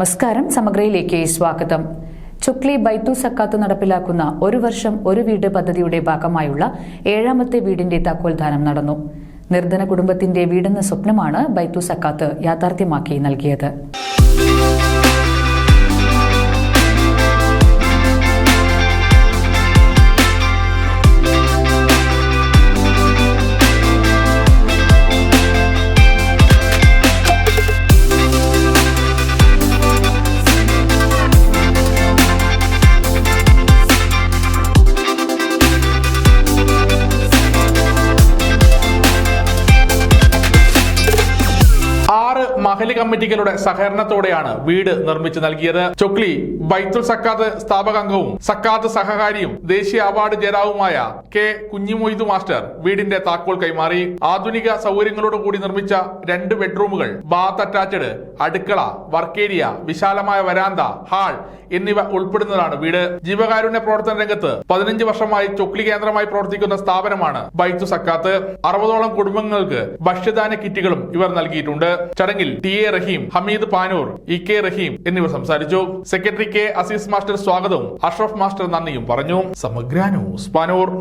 നമസ്കാരം സമഗ്രയിലേക്ക് സ്വാഗതം. ചുക്ലി ബൈത്തു സക്കാത്ത് നടപ്പിലാക്കുന്ന ഒരു വർഷം ഒരു വീട് പദ്ധതിയുടെ ഭാഗമായുള്ള ഏഴാമത്തെ വീടിന്റെ താക്കോൽദാനം നടന്നു. നിർധന കുടുംബത്തിന്റെ വീടെന്ന സ്വപ്നമാണ് ബൈത്തു സക്കാത്ത് യാഥാർത്ഥ്യമാക്കി നൽകിയത്. മഹലി കമ്മിറ്റികളുടെ സഹകരണത്തോടെയാണ് വീട് നിർമ്മിച്ചു നൽകിയത്. ചൊക്ലി ബൈത്തുൽ സക്കാത്ത് സ്ഥാപകാംഗവും സക്കാത്ത് സഹകാരിയും ദേശീയ അവാർഡ് ജേതാവുമായ കെ കുഞ്ഞിമൊയ്തു മാസ്റ്റർ വീടിന്റെ താക്കോൽ കൈമാറി. ആധുനിക സൗകര്യങ്ങളോട് കൂടി നിർമ്മിച്ച രണ്ട് ബെഡ്റൂമുകൾ ബാത്ത് അറ്റാച്ച്ഡ് അടുക്കള വർക്കേരിയ വിശാലമായ വരാന്ത ഹാൾ എന്നിവ ഉൾപ്പെടുന്നതാണ് വീട്. ജീവകാരുണ്യ പ്രവർത്തന രംഗത്ത് പതിനഞ്ച് വർഷമായി ചൊക്ലി കേന്ദ്രമായി പ്രവർത്തിക്കുന്ന സ്ഥാപനമാണ് ബൈത്തു സക്കാത്ത് അറുപതോളം കുടുംബങ്ങൾക്ക് ഭക്ഷ്യദാന കിറ്റുകളും ഇവർ നൽകിയിട്ടുണ്ട്. ചടങ്ങിൽ T A Rahim Hameed Panoor E K Rahim എന്നിവർ സംസാരിച്ചു. സെക്രട്ടറി കെ അസീസ് മാസ്റ്റർ സ്വാഗതവും അഷ്റഫ് മാസ്റ്റർ നന്ദിയും പറഞ്ഞു. സമഗ്ര ന്യൂസ് പാനൂർ.